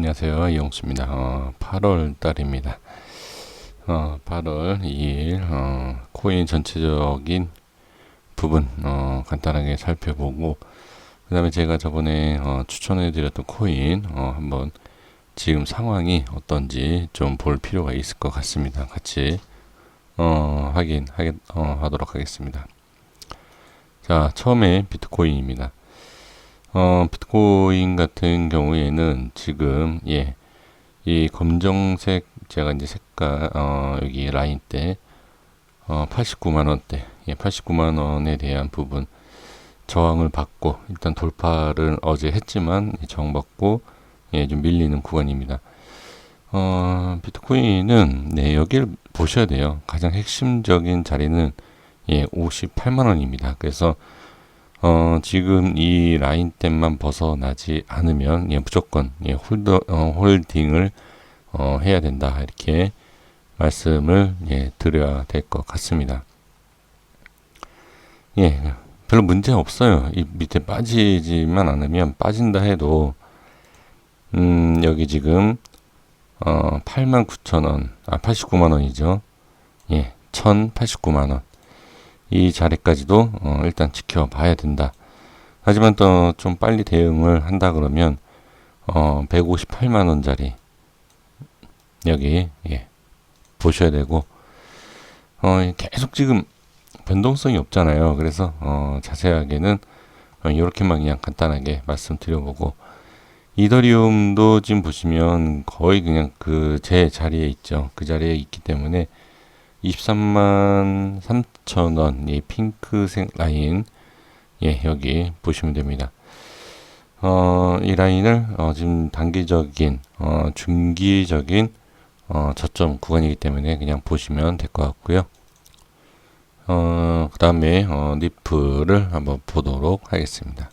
안녕하세요. 이용수입니다. 어, 8월 달입니다. 어, 8월 2일, 어, 코인 전체적인 부분, 어, 간단하게 살펴보고, 그 다음에 제가 저번에, 어, 추천해드렸던 코인, 어, 한번 지금 상황이 어떤지 좀 볼 필요가 있을 것 같습니다. 같이, 어, 확인, 하겠, 어, 하겠습니다. 자, 처음에 비트코인입니다. 어, 비트코인 같은 경우에는 지금, 예, 이 검정색, 제가 이제 색깔, 어, 여기 라인 때, 어, 89만 원대, 예, 89만 원에 대한 부분, 저항을 받고, 일단 돌파를 어제 했지만, 저항 받고, 예, 좀 밀리는 구간입니다. 어, 비트코인은, 네, 여기를 보셔야 돼요. 가장 핵심적인 자리는, 예, 58만 원입니다. 그래서, 어, 지금 이 라인tem만 벗어나지 않으면, 예, 무조건, 예, 홀더, 어, 홀딩을, 어, 해야 된다. 이렇게 말씀을, 예, 드려야 될 것 같습니다. 예, 별로 문제 없어요. 이 밑에 빠지지만 않으면 빠진다 해도, 음, 여기 지금, 어, 89,000원, 아, 89만 원이죠. 예, 1,089만 원. 이 자리까지도 어, 일단 지켜봐야 된다. 하지만 또 좀 빨리 대응을 한다 그러면 어, 158만 원짜리 여기 예, 보셔야 되고 어, 계속 지금 변동성이 없잖아요. 그래서 어, 자세하게는 어, 이렇게만 그냥 간단하게 말씀드려보고 이더리움도 지금 보시면 거의 그냥 그 제 자리에 있죠. 그 자리에 있기 때문에 23만 3천 원, 이 핑크색 라인, 예, 여기 보시면 됩니다. 어, 이 라인을, 어, 지금 단기적인, 어, 중기적인, 어, 저점 구간이기 때문에 그냥 보시면 될 것 같고요. 어, 그 다음에, 어, 리플을 한번 보도록 하겠습니다.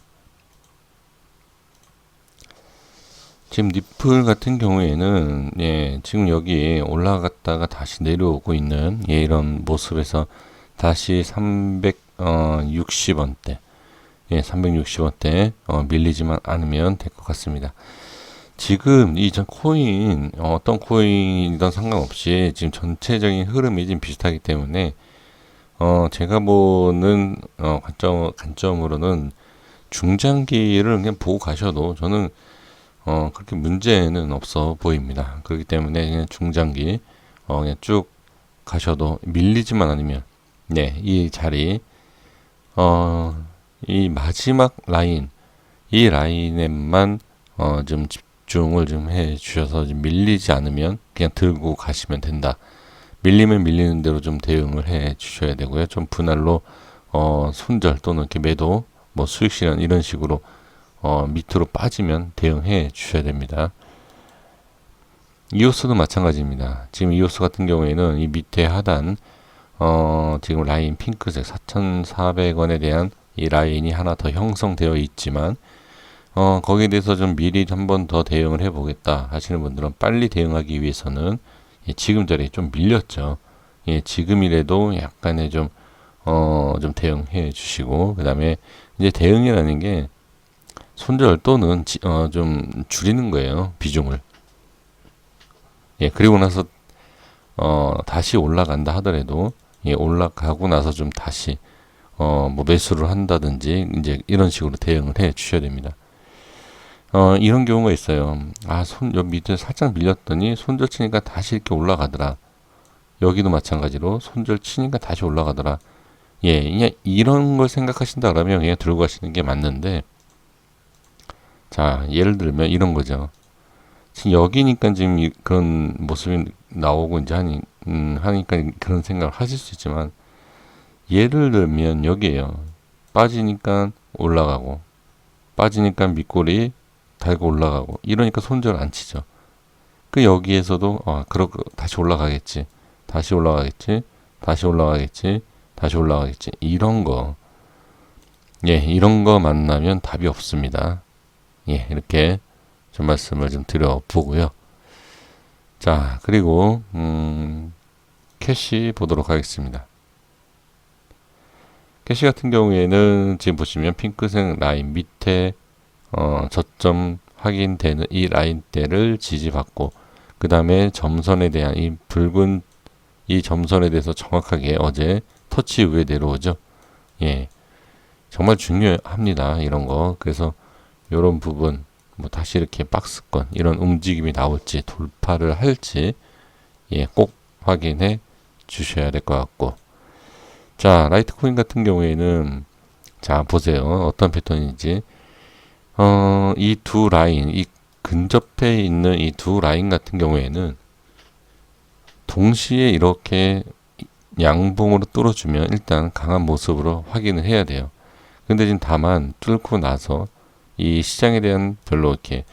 지금 니플 같은 경우에는 예, 지금 여기 올라갔다가 다시 내려오고 있는 예, 이런 모습에서 다시 360원대 예, 360원대 어, 밀리지만 않으면 될 것 같습니다. 지금 이 전 코인 어, 떤 코인이든 상관없이 지금 전체적인 흐름이 지금 비슷하기 때문에 어, 제가 보는 어, 관점 관점으로는 중장기를 그냥 보고 가셔도 저는 어, 그렇게 문제는 없어 보입니다. 그렇기 때문에 그냥 중장기, 어, 그냥 쭉 가셔도 밀리지만 않으면, 네, 이 자리, 어, 이 마지막 라인, 이 라인에만, 어, 좀 집중을 좀 해 주셔서 좀 밀리지 않으면 그냥 들고 가시면 된다. 밀리면 밀리는 대로 좀 대응을 해 주셔야 되고요. 좀 분할로, 어, 손절 또는 이렇게 매도, 뭐 수익 실현 이런 식으로 어, 밑으로 빠지면 대응해 주셔야 됩니다. 이오스도 마찬가지입니다. 지금 이오스 같은 경우에는 이 밑에 하단 어, 지금 라인 핑크색 4,400원에 대한 이 라인이 하나 더 형성되어 있지만 어, 거기에 대해서 좀 미리 한 번 더 대응을 해 보겠다 하시는 분들은 빨리 대응하기 위해서는 예, 지금 자리에 좀 밀렸죠. 예, 지금이라도 약간의 좀, 어, 좀 대응해 주시고, 그 다음에 이제 대응이라는 게 손절 또는 지, 어, 좀 줄이는 거예요. 비중을. 예, 그리고 나서 어, 다시 올라간다 하더라도 예, 올라가고 나서 좀 다시 어, 뭐 매수를 한다든지 이제 이런 식으로 대응을 해 주셔야 됩니다. 어, 이런 경우가 있어요. 아, 손, 여기 밑에 살짝 밀렸더니 손절 치니까 다시 이렇게 올라가더라. 여기도 마찬가지로 손절 치니까 다시 올라가더라. 예, 그냥 이런 걸 생각하신다 그러면 그냥 들고 가시는 게 맞는데, 자, 예를 들면 이런 거죠. 지금 여기니까 지금 이, 그런 모습이 나오고 이제 하니, 음, 하니까 그런 생각을 하실 수 있지만, 예를 들면 여기에요. 빠지니까 올라가고, 빠지니까 밑골이 달고 올라가고, 이러니까 손절 안 치죠. 그 여기에서도, 아, 그러고 다시 올라가겠지. 다시 올라가겠지. 다시 올라가겠지. 다시 올라가겠지. 이런 거. 예, 이런 거 만나면 답이 없습니다. 예, 이렇게 좀 말씀을 좀 드려보고요. 자, 그리고, 음, 캐시 보도록 하겠습니다. 캐시 같은 경우에는 지금 보시면 핑크색 라인 밑에, 어, 저점 확인되는 이 라인대를 지지받고 그 다음에 점선에 대한 이 붉은 이 점선에 대해서 정확하게 어제 터치 후에 내려오죠. 예. 정말 중요합니다. 이런 거. 그래서 이런 부분 뭐 다시 이렇게 박스권 이런 움직임이 나올지 돌파를 할지 예, 꼭 확인해 주셔야 될 것 같고. 자 라이트코인 같은 경우에는 자 보세요. 어떤 패턴인지. 어, 이 두 라인 이 근접해 있는 이 두 라인 같은 경우에는 동시에 이렇게 양봉으로 뚫어주면 일단 강한 모습으로 확인을 해야 돼요. 근데 지금 다만 뚫고 나서 이 시장에 대한 별로 이렇게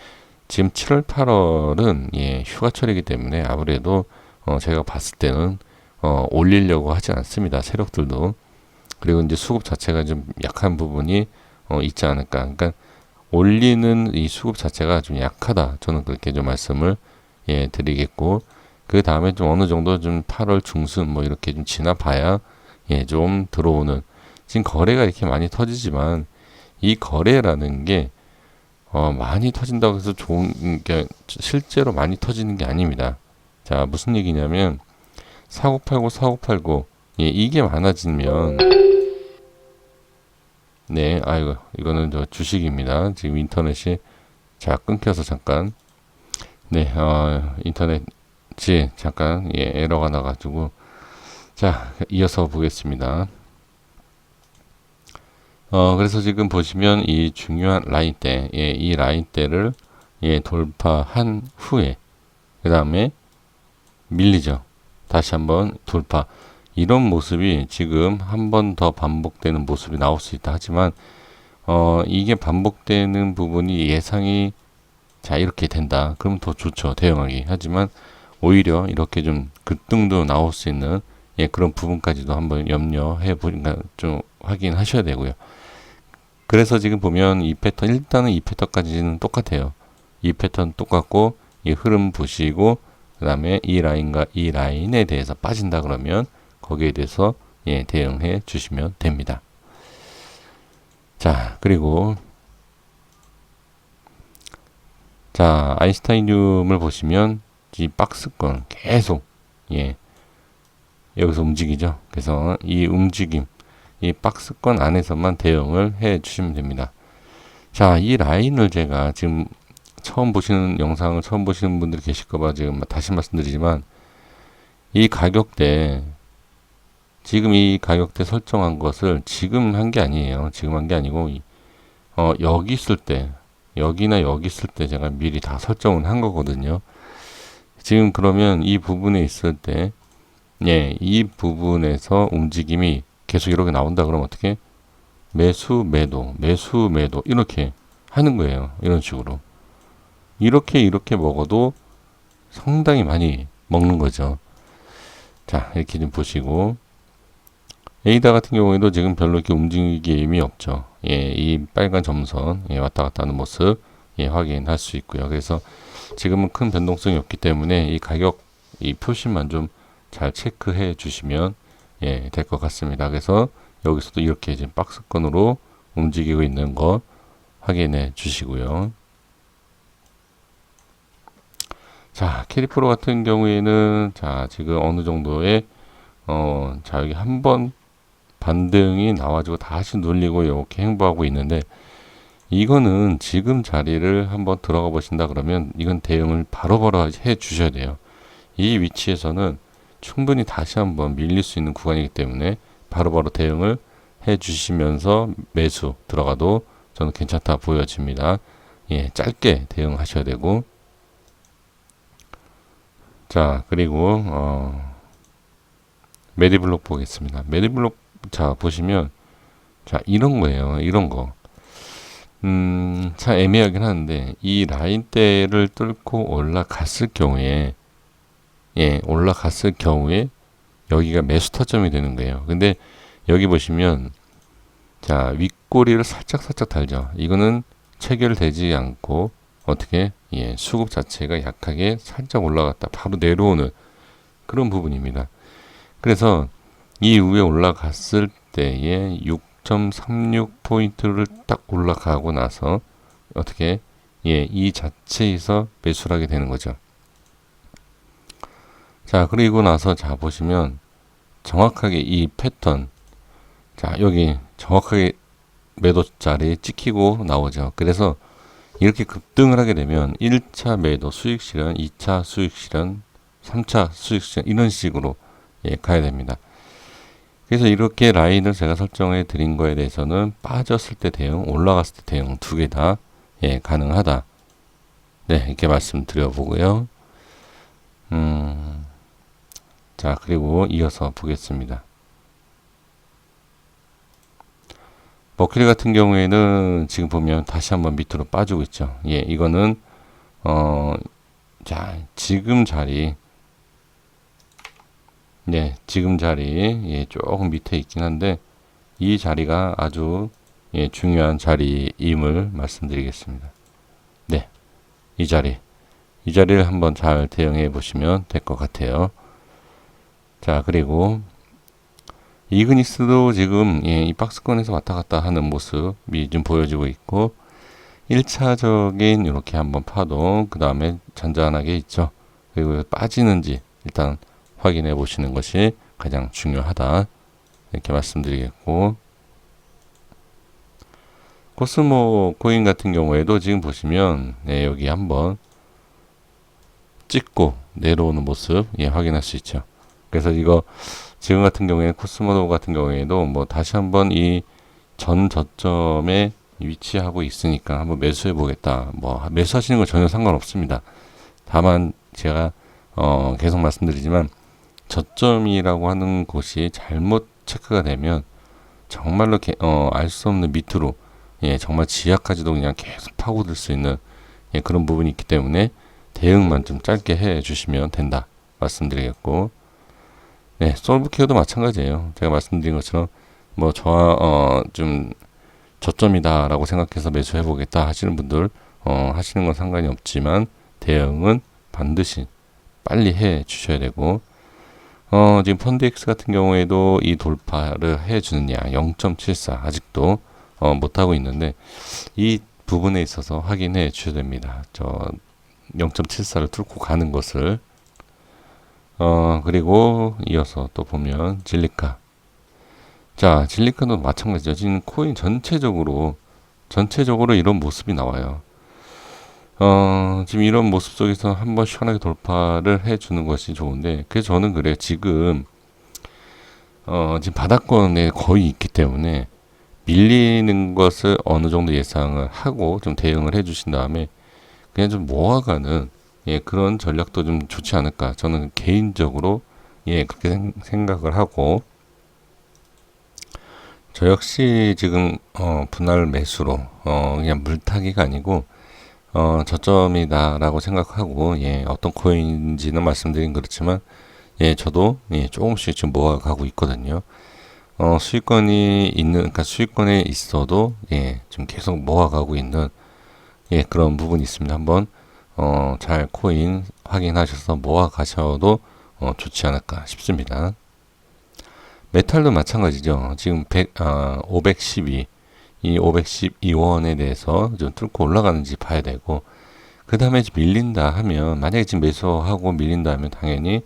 지금 7월 8월은 예, 휴가철이기 때문에 아무래도 어, 제가 봤을 때는 어, 올리려고 하지 않습니다. 세력들도 그리고 이제 수급 자체가 좀 약한 부분이 어, 있지 않을까. 그러니까 올리는 이 수급 자체가 좀 약하다. 저는 그렇게 좀 말씀을 예, 드리겠고 그 다음에 좀 어느 정도 좀 8월 중순 뭐 이렇게 좀 지나봐야 예, 좀 들어오는 지금 거래가 이렇게 많이 터지지만 이 거래라는 게 어, 많이 터진다고 해서 좋은 게 실제로 많이 터지는 게 아닙니다. 자, 무슨 얘기냐면 사고 팔고 사고 팔고 예, 이게 많아지면 네, 아이고 이거는 저 주식입니다. 지금 인터넷이 자 끊겨서 잠깐 네, 어, 인터넷이 잠깐 예, 에러가 나가지고 자 이어서 보겠습니다. 어, 그래서 지금 보시면 이 중요한 라인대, 예, 이 라인대를 예, 돌파한 후에 그 다음에 밀리죠. 다시 한번 돌파. 이런 모습이 지금 한 번 더 반복되는 모습이 나올 수 있다 하지만 어, 이게 반복되는 부분이 예상이 자 이렇게 된다. 그럼 더 좋죠. 대응하기. 하지만 오히려 이렇게 좀 급등도 나올 수 있는 예, 그런 부분까지도 한번 염려해 보니까 좀 확인하셔야 되고요. 그래서 지금 보면 이 패턴 일단은 이 패턴까지는 똑같아요. 이 패턴 똑같고 이 흐름 보시고 그 다음에 이 라인과 이 라인에 대해서 빠진다 그러면 거기에 대해서 예, 대응해 주시면 됩니다. 자 그리고 자 아인슈타인륨을 보시면 이 박스권 계속 예 여기서 움직이죠. 그래서 이 움직임 이 박스권 안에서만 대응을 해 주시면 됩니다. 자, 이 라인을 제가 지금 처음 보시는 영상을 처음 보시는 분들이 계실까봐 지금 다시 말씀드리지만 이 가격대 지금 이 가격대 설정한 것을 지금 한 게 아니에요. 지금 한 게 아니고 어, 여기 있을 때 여기나 여기 있을 때 제가 미리 다 설정을 한 거거든요. 지금 그러면 이 부분에 있을 때 예, 이 부분에서 움직임이 계속 이렇게 나온다 그러면 어떻게 매수 매도 매수 매도 이렇게 하는 거예요. 이런 식으로 이렇게 이렇게 먹어도 상당히 많이 먹는 거죠. 자 이렇게 좀 보시고 에이다 같은 경우에도 지금 별로 이렇게 움직임이 없죠. 예, 이 빨간 점선 예, 왔다 갔다 하는 모습 예, 확인할 수 있고요. 그래서 지금은 큰 변동성이 없기 때문에 이 가격 이 표시만 좀 잘 체크해 주시면 예, 될 것 같습니다. 그래서 여기서도 이렇게 지금 박스권으로 움직이고 있는 거 확인해 주시고요. 자, 캐리프로 같은 경우에는 자, 지금 어느 정도의 어, 자, 여기 한 번 반등이 나와주고 다시 눌리고 이렇게 행보하고 있는데 이거는 지금 자리를 한번 들어가 보신다 그러면 이건 대응을 바로바로 바로 해 주셔야 돼요. 이 위치에서는 충분히 다시 한번 밀릴 수 있는 구간이기 때문에 바로바로 바로 대응을 해 주시면서 매수 들어가도 저는 괜찮다 보여집니다. 예, 짧게 대응하셔야 되고 자 그리고 어, 메디블록 보겠습니다. 메디블록 자 보시면 자 이런 거예요. 이런 거. 음, 참 애매하긴 하는데 이 라인대를 뚫고 올라갔을 경우에 예, 올라갔을 경우에 여기가 매수 타점이 되는 거예요. 근데 여기 보시면 자, 윗꼬리를 살짝 살짝 달죠. 이거는 체결되지 않고 어떻게 예, 수급 자체가 약하게 살짝 올라갔다 바로 내려오는 그런 부분입니다. 그래서 이 위에 올라갔을 때에 6.36 포인트를 딱 올라가고 나서 어떻게 예, 이 자체에서 매수를 하게 되는 거죠. 자, 그리고 나서 자 보시면 정확하게 이 패턴 자, 여기 정확하게 매도 자리 찍히고 나오죠. 그래서 이렇게 급등을 하게 되면 1차 매도 수익 실현, 2차 수익 실현, 3차 수익 실현 이런 식으로 예, 가야 됩니다. 그래서 이렇게 라인을 제가 설정해 드린 거에 대해서는 빠졌을 때 대응, 올라갔을 때 대응 두 개 다 예, 가능하다. 네, 이렇게 말씀드려 보고요. 음, 자, 그리고 이어서 보겠습니다. 머큐리 같은 경우에는 지금 보면 다시 한번 밑으로 빠지고 있죠. 예, 이거는 어, 자, 지금 자리 네, 지금 자리 예, 조금 밑에 있긴 한데 이 자리가 아주 예, 중요한 자리임을 말씀드리겠습니다. 네, 이 자리 이 자리를 한번 잘 대응해 보시면 될 것 같아요. 자, 그리고 이그니스도 지금 예, 이 박스권에서 왔다 갔다 하는 모습이 좀 보여지고 있고 1차적인 이렇게 한번 파동 그 다음에 잔잔하게 있죠. 그리고 빠지는지 일단 확인해 보시는 것이 가장 중요하다. 이렇게 말씀드리겠고 코스모 코인 같은 경우에도 지금 보시면 네, 여기 한번 찍고 내려오는 모습 예, 확인할 수 있죠. 그래서 이거 지금 같은 경우에 코스모도 같은 경우에도 뭐 다시 한번 이 전 저점에 위치하고 있으니까 한번 매수해 보겠다. 뭐 매수하시는 건 전혀 상관없습니다. 다만 제가 어 계속 말씀드리지만 저점이라고 하는 곳이 잘못 체크가 되면 정말로 어, 알 수 없는 밑으로 예, 정말 지하까지도 그냥 계속 파고들 수 있는 예, 그런 부분이 있기 때문에 대응만 좀 짧게 해 주시면 된다 말씀드리겠고 네, 솔브 케어도 마찬가지예요. 제가 말씀드린 것처럼 뭐 저와 어, 좀 저점이다라고 생각해서 매수해 보겠다 하시는 분들 어, 하시는 건 상관이 없지만 대응은 반드시 빨리 해 주셔야 되고 어, 지금 펀드X 같은 경우에도 이 돌파를 해 주느냐 0.74 아직도 어, 못 하고 있는데 이 부분에 있어서 확인해 주셔야 됩니다. 저 0.74를 뚫고 가는 것을 어, 그리고 이어서 또 보면 진리카. 자, 진리카도 마찬가지죠. 지금 코인 전체적으로, 전체적으로 이런 모습이 나와요. 어, 지금 이런 모습 속에서 한번 시원하게 돌파를 해주는 것이 좋은데, 그래서 저는 그래요. 지금, 어, 지금 바닥권에 거의 있기 때문에, 밀리는 것을 어느 정도 예상을 하고 좀 대응을 해주신 다음에, 그냥 좀 모아가는 예, 그런 전략도 좀 좋지 않을까. 저는 개인적으로 예, 그렇게 생각을 하고 저 역시 지금 어, 분할 매수로 어, 그냥 물타기가 아니고 어, 저점이다라고 생각하고 예, 어떤 코인인지는 말씀드린 그렇지만 예, 저도 예, 조금씩 지금 모아가고 있거든요. 어, 수익권이 있는, 그러니까 수익권에 있어도 예, 좀 계속 모아가고 있는 예, 그런 부분이 있습니다. 한번 어, 잘 코인 확인하셔서 모아 가셔도 어, 좋지 않을까 싶습니다. 메탈도 마찬가지죠. 지금 100, 아, 512, 이 512원에 대해서 좀 뚫고 올라가는지 봐야 되고, 그 다음에 밀린다 하면, 만약에 지금 매수하고 밀린다 하면 당연히,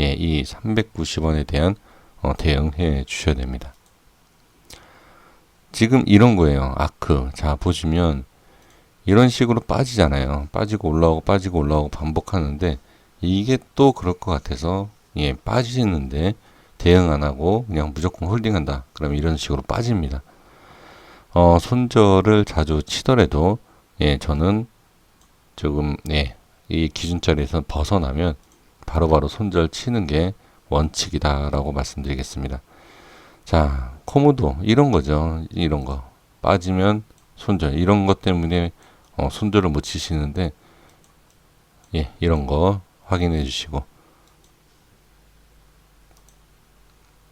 예, 이 390원에 대한 어, 대응해 주셔야 됩니다. 지금 이런 거예요. 아크. 자, 보시면, 이런 식으로 빠지잖아요. 빠지고 올라오고 빠지고 올라오고 반복하는데 이게 또 그럴 것 같아서 예, 빠지는데 대응 안 하고 그냥 무조건 홀딩한다. 그럼 이런 식으로 빠집니다. 어, 손절을 자주 치더라도 예, 저는 조금 예, 이 기준자리에서 벗어나면 바로바로 바로 손절 치는 게 원칙이다라고 말씀드리겠습니다. 자, 코모도 이런 거죠. 이런 거. 빠지면 손절. 이런 것 때문에 어, 손절을 못 치시는데 예, 이런 거 확인해 주시고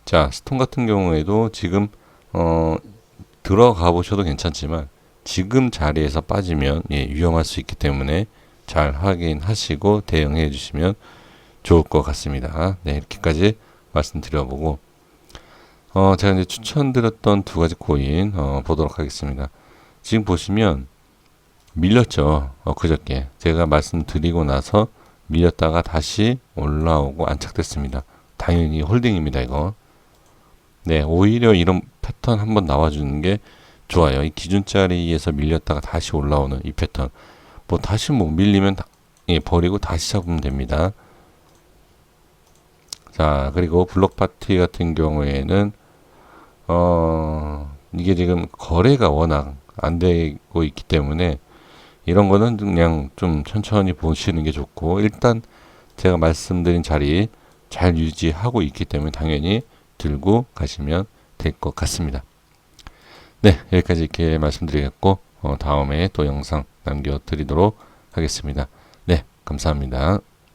자, 스톤 같은 경우에도 지금 어, 들어가 보셔도 괜찮지만 지금 자리에서 빠지면 예, 위험할 수 있기 때문에 잘 확인하시고 대응해 주시면 좋을 것 같습니다. 네, 이렇게까지 말씀드려보고 어, 제가 이제 추천드렸던 두 가지 코인 어, 보도록 하겠습니다. 지금 보시면 밀렸죠. 어, 그저께 제가 말씀드리고 나서 밀렸다가 다시 올라오고 안착됐습니다. 당연히 홀딩입니다, 이거. 네, 오히려 이런 패턴 한번 나와주는 게 좋아요. 이 기준자리에서 밀렸다가 다시 올라오는 이 패턴. 뭐 다시 뭐 밀리면 다, 예, 버리고 다시 잡으면 됩니다. 자, 그리고 블록 파티 같은 경우에는 어, 이게 지금 거래가 워낙 안 되고 있기 때문에 이런 거는 그냥 좀 천천히 보시는 게 좋고 일단 제가 말씀드린 자리 잘 유지하고 있기 때문에 당연히 들고 가시면 될 것 같습니다. 네, 여기까지 이렇게 말씀드리겠고 어, 다음에 또 영상 남겨드리도록 하겠습니다. 네, 감사합니다.